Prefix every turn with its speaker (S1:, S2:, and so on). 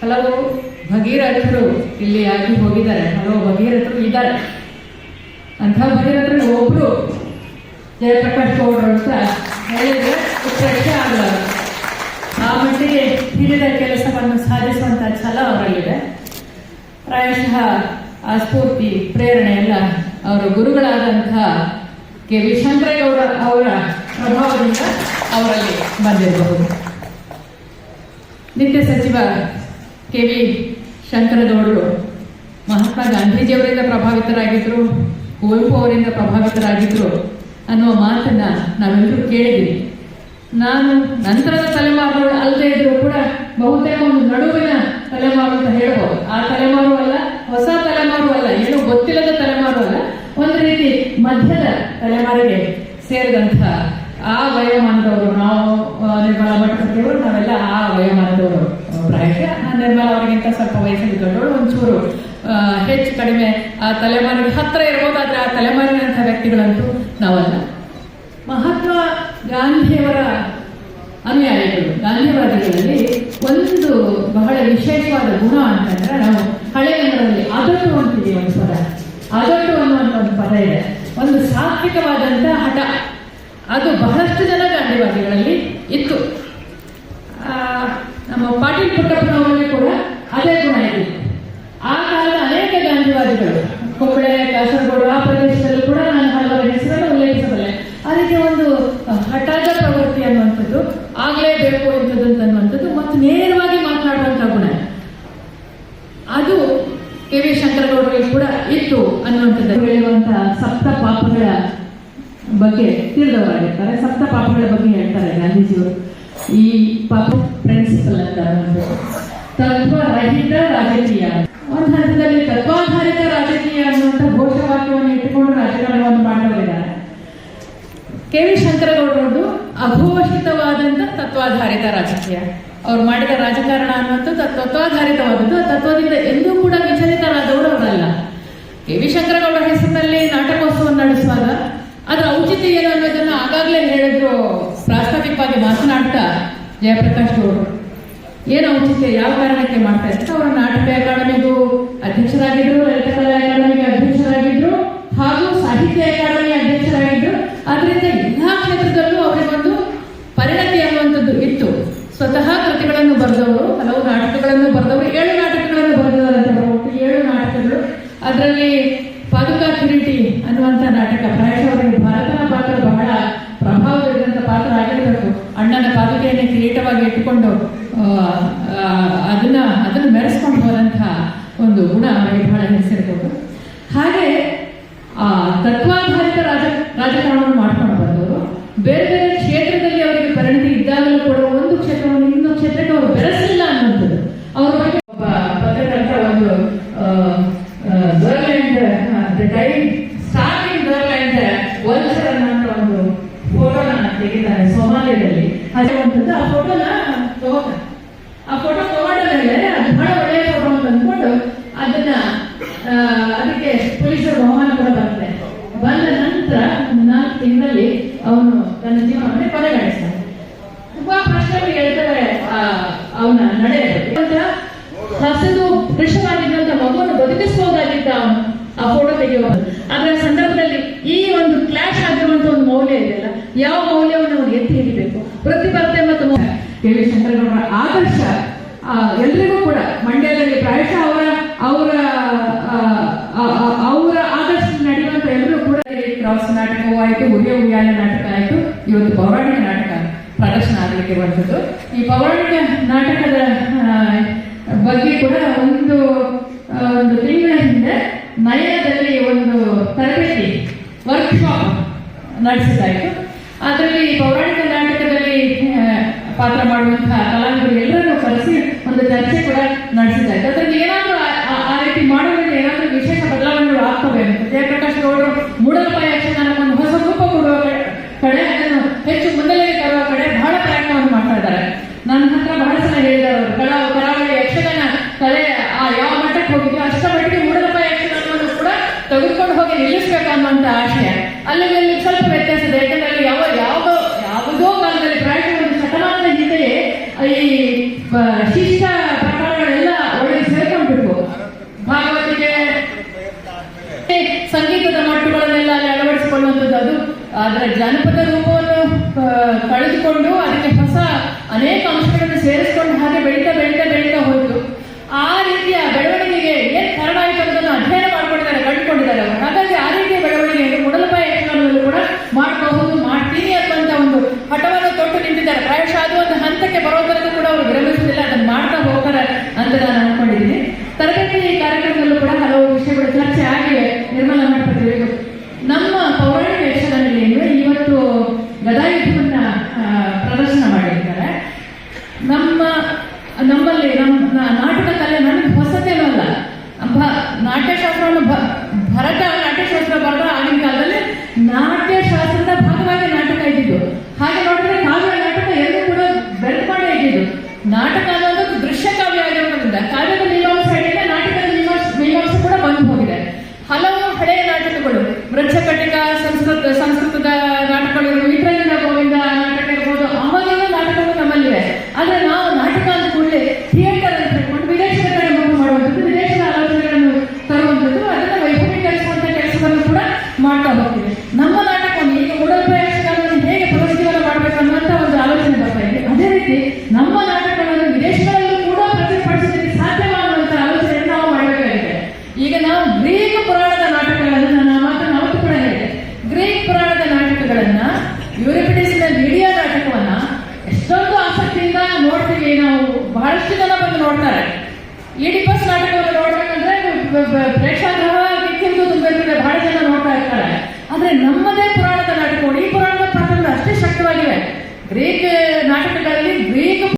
S1: ಹಲವು ಭಗೀರಥರು ಇಲ್ಲಿ ಆಗಿ ಹೋಗಿದ್ದಾರೆ? ಹಲವು ಭಗೀರಥರು ಇದ್ದಾರೆ. ಅಂಥ ಭಗೀರಥರು ಒಬ್ರು ಜಯಪ್ರಕಾಶ್ ಗೌಡರು ಅಂತ ಹೇಳಿದ್ರೆ ಉತ್ಪ್ರೇಕ್ಷೆ ಆಗಲ್ಲ. ಆ ಮಟ್ಟಿಗೆ ಹಿರಿದ ಕೆಲಸವನ್ನು ಸಾಧಿಸುವಂಥ ಛಲ ಅವರಲ್ಲಿದೆ. ಪ್ರಾಯಶಃ ಆ ಸ್ಫೂರ್ತಿ, ಪ್ರೇರಣೆ ಎಲ್ಲ ಅವರ ಗುರುಗಳಾದಂತಹ ಕೆ ವಿ ಶಂಕರೇಗೌಡ ಅವರ ಪ್ರಭಾವದಿಂದ ಅವರಲ್ಲಿ ಬಂದಿರಬಹುದು. ನಿತ್ಯ ಸಚಿವ ಕೆ ವಿ ಶಂಕರಗೌಡರು. ಮಹಾತ್ಮ ಗಾಂಧೀಜಿಯವರಿಂದ ಪ್ರಭಾವಿತರಾಗಿದ್ದರು ಕುವೆಂಪು ಅವರಿಂದ ಪ್ರಭಾವಿತರಾಗಿದ್ದರು ಅನ್ನುವ ಮಾತನ್ನು ನಾವೆಲ್ಲರೂ ಕೇಳಿದ್ದೀವಿ. ನಾನು ನಂತರದ ತಲೆಮಾರುಗಳು ಅಲ್ಲದೆ ಇದ್ರೂ ಕೂಡ ಬಹುತೇಕ ಒಂದು ನಡುವಿನ ತಲೆಮಾರು ಅಂತ ಹೇಳ್ಬೋದು. ಆ ತಲೆಮಾರು ಅಲ್ಲ, ಹೊಸ ತಲೆಮಾರು ಅಲ್ಲ, ಏನು ಗೊತ್ತಿಲ್ಲದ ತಲೆಮಾರು ಅಲ್ಲ, ಒಂದು ರೀತಿ ಮಧ್ಯದ ತಲೆಮಾರಿಗೆ ಸೇರಿದಂಥ ಆ ವಯೋಮಾನದವರು ನಾವು ನಿರ್ಮಲಾ ಭಟ್ಕರ್ತಿಯವರು ನಾವೆಲ್ಲ ಆ ವಯೋಮಾನದವರು ಆ, ನಿರ್ಮಲ ಅವರಿಗಿಂತ ಸ್ವಲ್ಪ ವಯಸ್ಸಲ್ಲಿ ದೊಡ್ಡವರು ಒಂಚೂರು ಹೆಚ್ಚು ಕಡಿಮೆ ಆ ತಲೆಮಾರಿನ ಹತ್ತಿರ ಇರ್ಬೋದಾದ್ರೆ ಆ ತಲೆಮಾರಿನಂಥ ವ್ಯಕ್ತಿಗಳಂತೂ ನಾವಲ್ಲ. ಮಹಾತ್ಮ ಗಾಂಧಿಯವರ ಅನುಯಾಯಿಗಳು ಗಾಂಧಿವಾದಿಗಳಲ್ಲಿ ಒಂದು ಬಹಳ ವಿಶೇಷವಾದ ಗುಣ ಅಂತಂದ್ರೆ ನಾವು ಹಳೆಗನ್ನಡದಲ್ಲಿ ಅದಟ್ಟು ಅಂತಿದ್ದೀವಿ ಒಂದು ಪದ. ಅದಟ್ಟು ಅನ್ನುವಂಥ ಒಂದು ಪದ ಇದೆ. ಒಂದು ಸಾತ್ವಿಕವಾದಂಥ ಹಠ. ಅದು ಬಹಳಷ್ಟು ಜನ ಗಾಂಧಿವಾದಿಗಳಲ್ಲಿ ಇತ್ತು. ನಮ್ಮ ಪಾಟೀಲ್ ಪುಟ್ಟಪ್ಪನವರಲ್ಲಿ ಕೂಡ ಅದೇ ಗುಣ ಇದೆ. ಆ ಕಾಲದ ಅನೇಕ ಗಾಂಧಿವಾದಿಗಳು, ಕೊಪ್ಪಳೆ, ಕಾಸರಗೋಡು, ಆ ಪ್ರದೇಶದಲ್ಲಿ ಕೂಡ ನಾನು ಹಲವಾರು ಹೆಸರನ್ನು ಉಲ್ಲೇಖಿಸಬಲ್ಲೆ. ಅದಕ್ಕೆ ಒಂದು ಹಠಾದ ಪ್ರವೃತ್ತಿ ಅನ್ನುವಂಥದ್ದು, ಆಗಲೇಬೇಕು ಇಂಥದ್ದು ಅನ್ನುವಂಥದ್ದು ಮತ್ತು ನೇರವಾಗಿ ಮಾತನಾಡುವಂಥ ಗುಣ. ಅದು ಕೆ ವಿ ಶಂಕರಗೌಡರಿಗೆ ಕೂಡ ಇತ್ತು ಅನ್ನುವಂಥದ್ದು. ಹೇಳುವಂತಹ ಸಪ್ತ ಪಾಪಗಳ ಬಗ್ಗೆ ತಿಳಿದವರಾಗಿರ್ತಾರೆ. ಸಪ್ತ ಪಾಪಗಳ ಬಗ್ಗೆ ಹೇಳ್ತಾರೆ ಗಾಂಧೀಜಿಯವರು. ಈ ಪ್ರಿನ್ಸಿಪಲ್ ಅಂತ ಒಂದು ತತ್ವರಹಿತ ರಾಜಕೀಯ. ಒಂದು ಹಂತದಲ್ಲಿ ತತ್ವಾಧಾರಿತ ರಾಜಕೀಯ ಅನ್ನುವಂಥ ಘೋಷವಾಕ್ಯವನ್ನು ಇಟ್ಟುಕೊಂಡು ರಾಜಕಾರಣವನ್ನು ಮಾಡಿದ್ದಾರೆ ಕೆ ವಿ ಶಂಕರಗೌಡರದ್ದು ಅಘೋಷಿತವಾದಂಥ ತತ್ವಾಧಾರಿತ ರಾಜಕೀಯ. ಅವ್ರು ಮಾಡಿದ ರಾಜಕಾರಣ ಅನ್ನುವಂಥದ್ದು ಅದು ತತ್ವಾಧಾರಿತವಾದದ್ದು ತತ್ವದಿಂದ ಎಂದೂ ಕೂಡ ವಿಚಲಿತರಾದವರು ಅವರಲ್ಲ. ಕೆ ವಿ ಶಂಕರಗೌಡರ ಹೆಸರಿನಲ್ಲಿ ನಾಟಕೋತ್ಸವ ನಡೆಸುವಾಗ ಅದರ ಔಚಿತ್ಯ ಏನು ಅನ್ನೋದನ್ನು ಆಗಾಗಲೇ ಹೇಳಿದ್ರು ಪ್ರಾಸ್ತಾವಿಕವಾಗಿ ಮಾತನಾಡ್ತಾ ಜಯಪ್ರಕಾಶ್ ಅವರು, ಏನು ಔಚಿತ್ಯ ಯಾವ ಕಾರಣಕ್ಕೆ ಮಾಡ್ತಾ ಇದ್ದಾರೆ ಅವರು ನಾಟಕ ಅಕಾಡೆಮಿಗೂ ಅಧ್ಯಕ್ಷರಾಗಿದ್ರು, ಲಲಿತ ಕಲಾ ಅಕಾಡೆಮಿಗೆ ಅಧ್ಯಕ್ಷರಾಗಿದ್ರು, ಹಾಗೂ ಸಾಹಿತ್ಯ ಅಕಾಡೆಮಿ ಅಧ್ಯಕ್ಷರಾಗಿದ್ರು. ಅದರಿಂದ ಎಲ್ಲಾ ಕ್ಷೇತ್ರದಲ್ಲೂ ಅವರಿಗೊಂದು ಪರಿಣತಿ ಅನ್ನುವಂಥದ್ದು ಇತ್ತು. ಸ್ವತಃ ಕೃತಿಗಳನ್ನು ಬರೆದವರು, ಹಲವು ನಾಟಕಗಳನ್ನು ಬರೆದವರು, ಏಳು ನಾಟಕಗಳನ್ನು ಬರೆದವರಂತೆ ಏಳು ನಾಟಕಗಳು. ಅದರಲ್ಲಿ ಪಾದುಕಾ ಕಿರೀಟಿ ಅನ್ನುವಂಥ ನಾಟಕ, ಪ್ರಾಯಶಃ ಅವರಿಗೆ ಭಾರತನ ಪಾತ್ರ ಬಹಳ ಪ್ರಭಾವ ಬೀರಿದಂಥ ಪಾತ್ರ ಆಗಿರಬೇಕು ಅಣ್ಣನ ಪಾದುಕೆಯನ್ನು ಕಿರೀಟವಾಗಿ ಅದನ್ನ ಅದನ್ನ ಮೆರೆಸ್ಕೊಂಡು ಹೋದಂತಹ ಒಂದು ಗುಣ ಅವರಿಗೆ ಬಹಳ ಹೆಸರಿರ್ಬೋದು. ಹಾಗೆ, ಆ, ತತ್ವಾಧಾರಿತ ರಾಜ, ರಾಜಕಾರಣವನ್ನು ಮಾಡ್ಕೊಂಡು ಬಂದವರು, ಬೇರೆ ಬೇರೆ ಕ್ಷೇತ್ರದಲ್ಲಿ ಅವರಿಗೆ ಪರಿಣತಿ ಇದ್ದಾಗಲೂ ಕೂಡ ಒಂದು ಕ್ಷೇತ್ರವನ್ನು ಇನ್ನೊಂದು ಕ್ಷೇತ್ರಕ್ಕೆ ಅವರು ಬೆಳೆಸಲಿಲ್ಲ ಅನ್ನುವಂಥದ್ದು ಅವರ ಬಗ್ಗೆ ಒಬ್ಬ ಪತ್ರಕರ್ತ ಒಂದು ಗರ್ಲ್ಯಾಂಡ್ ಟೈಮ್ ಸ್ಟಾರ್ಟಿಂಗ್ ಗರ್ಲ್ಯಾಂಡ್ ವಲ್ಸರ್ ಅನ್ನೋ ಒಂದು ಫೋಟೋನ ತೆಗಿತಾರೆ ಸೋಮಾಲಿಯಲ್ಲಿ ಹಾಗೆಂಥದ್ದು ಆ ಫೋಟೋನ ತಗೋತಾರೆ ಆ ಫೋಟೋ ತಗೊಂಡ ಮೇಲೆ ಅದು ಬಹಳ ಒಳ್ಳೆಯ ಫೋಟೋ ಅಂತ ಅಂದ್ಕೊಂಡು ಅದನ್ನ ಆ, ಅದಕ್ಕೆ ಪೊಲೀಸರ ಬಹುಮಾನ ಕೂಡ ಬರುತ್ತೆ ಬಂದ ನಂತರ ಒಂದು ನಾಲ್ಕು ತಿಂಗಳಲ್ಲಿ ಅವನು ತನ್ನ ಜೀವನವನ್ನು ಕೊನೆಗಾಣಿಸ್ತಾನೆ ತುಂಬಾ ಪ್ರಶ್ನೆಗಳು ಹೇಳ್ತಾರೆ ಅವನ ನಡೆ ಹಸಿದು ದೃಶ್ಯವಾಗಿದ್ದಂತ ಮಗುವನ್ನು ಬದುಕಿಸಬಹುದಾಗಿದ್ದ ಅವನು, ಆ ಫೋಟೋ ತೆಗೆಯುವ ಅದರ ಸಂದರ್ಭದಲ್ಲಿ ಈ ಒಂದು ಕ್ಲಾಶ್ ಆಗಿರುವಂತ ಒಂದು ಮೌಲ್ಯ ಇದೆಯಲ್ಲ ಯಾವ ಮೌಲ್ಯವನ್ನು ಅವನು ಎತ್ತಿ ಹಿಡಿಬೇಕು? ಪ್ರತಿಭಟನೆ ಮತ್ತು. ಕೆ ವಿ ಶಂಕರಗೌಡರ ಆದರ್ಶ ಎಲ್ರಿಗೂ ಕೂಡ ಮಂಡ್ಯದಲ್ಲಿ ಪ್ರಾಯಶಃ ಅವರ ಅವರ ಅವರ ಆದರ್ಶ ನಡೆಯುವಂತ ಎಲ್ಲರೂ ಕೂಡ ಕ್ರಾಸ್ ನಾಟಕವೂ ಆಯಿತು ಉರಿಯ ಉಯ್ಯಾಲೆ ನಾಟಕ ಆಯಿತು. ಇವತ್ತು ಪೌರಾಣಿಕ ನಾಟಕ. ಪ್ರದರ್ಶನ ಆಗಲಿಕ್ಕೆ ಬಂದದ್ದು. ಈ ಪೌರಾಣಿಕ ನಾಟಕದ ಬಗ್ಗೆ ಕೂಡ ಒಂದು ಒಂದು ತಿಂಗಳ ಹಿಂದೆ ನಯದಲ್ಲಿ ಒಂದು ತರಬೇತಿ ವರ್ಕ್ಶಾಪ್ ನಡೆಸಿದಾಯಿತು ಅದರಲ್ಲಿ ಪೌರಾಣಿಕ ನಾಟಕದಲ್ಲಿ ಪಾತ್ರ ಮಾಡುವಂತಹ ಕಲಾವಿದರು ಎಲ್ಲರನ್ನು ಕರೆಸಿ ಒಂದು ಚರ್ಚೆ ಕೂಡ ನಡೆಸಿದ್ದಾಯಿತು. ಅದರಲ್ಲಿ ಏನಾದರೂ ಆ ರೀತಿ ಮಾಡೋದ್ರಿಂದ ಏನಾದರೂ ವಿಶೇಷ ಬದಲಾವಣೆಗಳು ಆಗ್ತವೆ ಅಂತ. ಕಮಲಸನ ಹೇಳಿದರು ಕರಾವಳಿ ಯಕ್ಷಗಾನ ಕಲೆ, ಆ ಯಾವ ಮಟ್ಟಕ್ಕೆ ಹೋಗಿದ್ರು ಅಷ್ಟ ಮಟ್ಟಿಗೆ ಮೂರು ರೂಪಾಯಿ ಯಕ್ಷಗಾನವನ್ನು ಕೂಡ ತೆಗೆದುಕೊಂಡು ಹೋಗಿ ನಿಲ್ಲಿಸ್ಬೇಕನ್ನುವಂತ ಆಶಯ ಅಲ್ಲಿ ಸ್ವಲ್ಪ ವ್ಯತ್ಯಾಸ ಇದೆ ಯಾಕಂದ್ರೆ ಅಲ್ಲಿ ಯಾವ ಯಾವುದೋ ಯಾವುದೋ ಕಾಲದಲ್ಲಿ ಪ್ರಾಯಣ ಶತಮಾನದ ಹಿಂದೆಯೇ ಈ ಶಿಷ್ಟ ಪ್ರಕರಣಗಳೆಲ್ಲ ಒಳಗೆ ಸೇರ್ಕೊಂಡ್ಬಿಟ್ಟು ಭಾಗವತಿಗೆ ಸಂಗೀತದ ಮಟ್ಟುಗಳನ್ನೆಲ್ಲ ಅಲ್ಲಿ ಅಳವಡಿಸಿಕೊಳ್ಳುವಂಥದ್ದು ಅದು. ಅದರ ಜಾನಪದ ರೂಪವನ್ನು ಕಳೆದುಕೊಂಡು ಅದಕ್ಕೆ ಹೊಸ ಅನೇಕ ಅಂಶ सेल्स को नहा के ನಮ್ಮಲ್ಲಿ ನಮ್ಮ ನಾಟಕ ಕಲೆ ನಮಗೆ ಹೊಸತೇನಲ್ಲ ನಾಟ್ಯಶಾಸ್ತ್ರವನ್ನು ಭರತ ನಾಟ್ಯಶಾಸ್ತ್ರ ಬರೆದ ಆಗಿನ ಕಾಲದಲ್ಲಿ ನಾಟ್ಯಶಾಸ್ತ್ರದ ಭಾಗವಾಗಿ ನಾಟಕ ಇದ್ದಿದ್ದು. ಹಾಗೆ ನೋಡಿದ್ರೆ ಕಾವ್ಯ ನಾಟಕ ಎಲ್ಲೂ ಕೂಡ ಬೆರೆತ್ಕೊಂಡೇ ಇದ್ದಿದ್ದು. ನಾಟಕ ನಮ್ಮ ನಾಟಕವನ್ನು ಈಗ ಯಕ್ಷಗಾನವನ್ನು ಹೇಗೆ ಪುನರುಜ್ಜೀವನ ಮಾಡಬೇಕು ಅನ್ನುವಂತ ಒಂದು ಆಲೋಚನೆ ಬರ್ತಾ ಇದೆ. ಅದೇ ರೀತಿ ನಮ್ಮ ನಾಟಕಗಳನ್ನು ವಿದೇಶಗಳಲ್ಲೂ ಕೂಡ ಪ್ರತಿಪಡಿಸಲಿಕ್ಕೆ ಸಾಧ್ಯವಾಗುವಂತ ಆಲೋಚನೆ ನಾವು ಮಾಡಬೇಕಾಗಿದೆ. ಈಗ ನಾವು ಗ್ರೀಕ್ ಪುರಾಣದ ನಾಟಕಗಳನ್ನು ನನ್ನ ಮಾತ್ರ ಅವತ್ತು ಕೂಡ ಹೇಳಿದೆ. ಗ್ರೀಕ್ ಪುರಾಣದ ನಾಟಕಗಳನ್ನ ಯೂರಿಪಿಡಿಸ್ನ ವಿಡಿಯೋ ನಾಟಕವನ್ನ ಎಷ್ಟೊಂದು ಆಸಕ್ತಿಯಿಂದ ನೋಡ್ತೀವಿ ನಾವು. ಬಹಳಷ್ಟು ಜನ ಬಂದು ನೋಡ್ತಾರೆ. ಇಡಿಪಸ್ ನಾಟಕವನ್ನು ನೋಡ್ಬೇಕಂದ್ರೆ ಪ್ರೇಕ್ಷಾಗೃಹ ಬಹಳ ಜನ ನೋಡ್ತಾ ಇರ್ತಾರೆ. ಆದ್ರೆ ನಮ್ಮದೇ ಪುರಾಣದ ನಾಟಕಗಳು. ಈ ಪುರಾಣದ ಪಾತ್ರಗಳು ಅಷ್ಟೇ ಶಕ್ತವಾಗಿವೆ. ಗ್ರೀಕ್ ನಾಟಕಗಳಲ್ಲಿ ಗ್ರೀಕ್